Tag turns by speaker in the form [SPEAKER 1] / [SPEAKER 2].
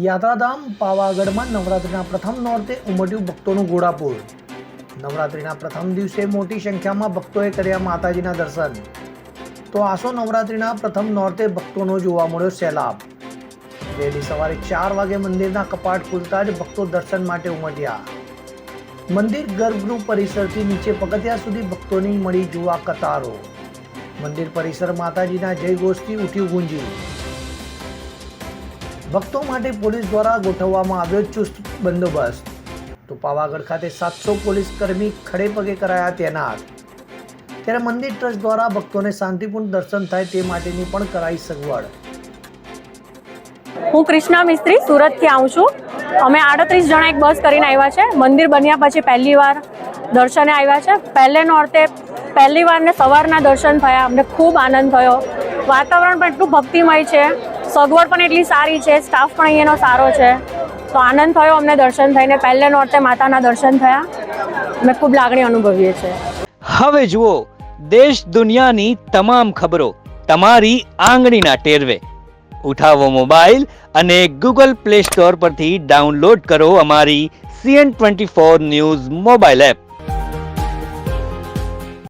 [SPEAKER 1] યાત્રાધામ પાવાગઢમાં નવરાત્રિના પ્રથમ નોરતે ઉમટ્યું ભક્તોનું ઘોડાપુર. નવરાત્રિના પ્રથમ દિવસે મોટી સંખ્યામાં ભક્તોએ કર્યા માતાજીના દર્શન. તો આસો નવરાત્રિના પ્રથમ નોરતે ભક્તોનો જોવા મળ્યો સેલાબ. વહેલી સવારે ચાર વાગે મંદિરના કપાટ ખુલતા જ ભક્તો દર્શન માટે ઉમટ્યા. મંદિર ગર્ભગૃહ પરિસરથી નીચે પગથિયા સુધી ભક્તોની મળી જોવા કતારો. મંદિર પરિસર માતાજીના જય ગોષ્ઠી ઉઠી ગુંજી. ભક્તો માટે પોલીસ દ્વારા ગોઠવવામાં આવ્યો ચુસ્ત બંદોબસ્ત. તો પાવાગઢ ખાતે સાતસો પોલીસ કર્મી ખડે પગે કરાયા તૈનાત. ત્યારે મંદિર ટ્રસ્ટ દ્વારા ભક્તોને શાંતિપૂર્ણ દર્શન થાય તે માટેની પણ કરાઈ સગવડ.
[SPEAKER 2] હું કૃષ્ણા મિસ્ત્રી સુરતથી આવું છું. અમે આડત્રીસ જણા એક બસ કરીને આવ્યા છે. મંદિર બન્યા પછી પહેલી વાર દર્શને આવ્યા છે. પહેલેનો અર્થે પહેલી વારને સવારના દર્શન થયા. અમને ખૂબ આનંદ થયો. વાતાવરણ પણ એટલું ભક્તિમય છે. સગવડ પણ એટલી સારી છે સ્ટાફ પણ અહીંયાનો સારો છે. તો આનંદ થયો અમને દર્શન થઈને. પહેલે નોરતે માતાના દર્શન થયા. અમે ખૂબ લાગણી અનુભવીએ છીએ.
[SPEAKER 3] હવે જુઓ, દેશ દુનિયાની તમામ ખબરો તમારી આંગળીના ટેરવે. ઉઠાવો મોબાઈલ અને ગૂગલ પ્લે સ્ટોર પરથી ડાઉનલોડ કરો અમારી CN twenty four news mobile app.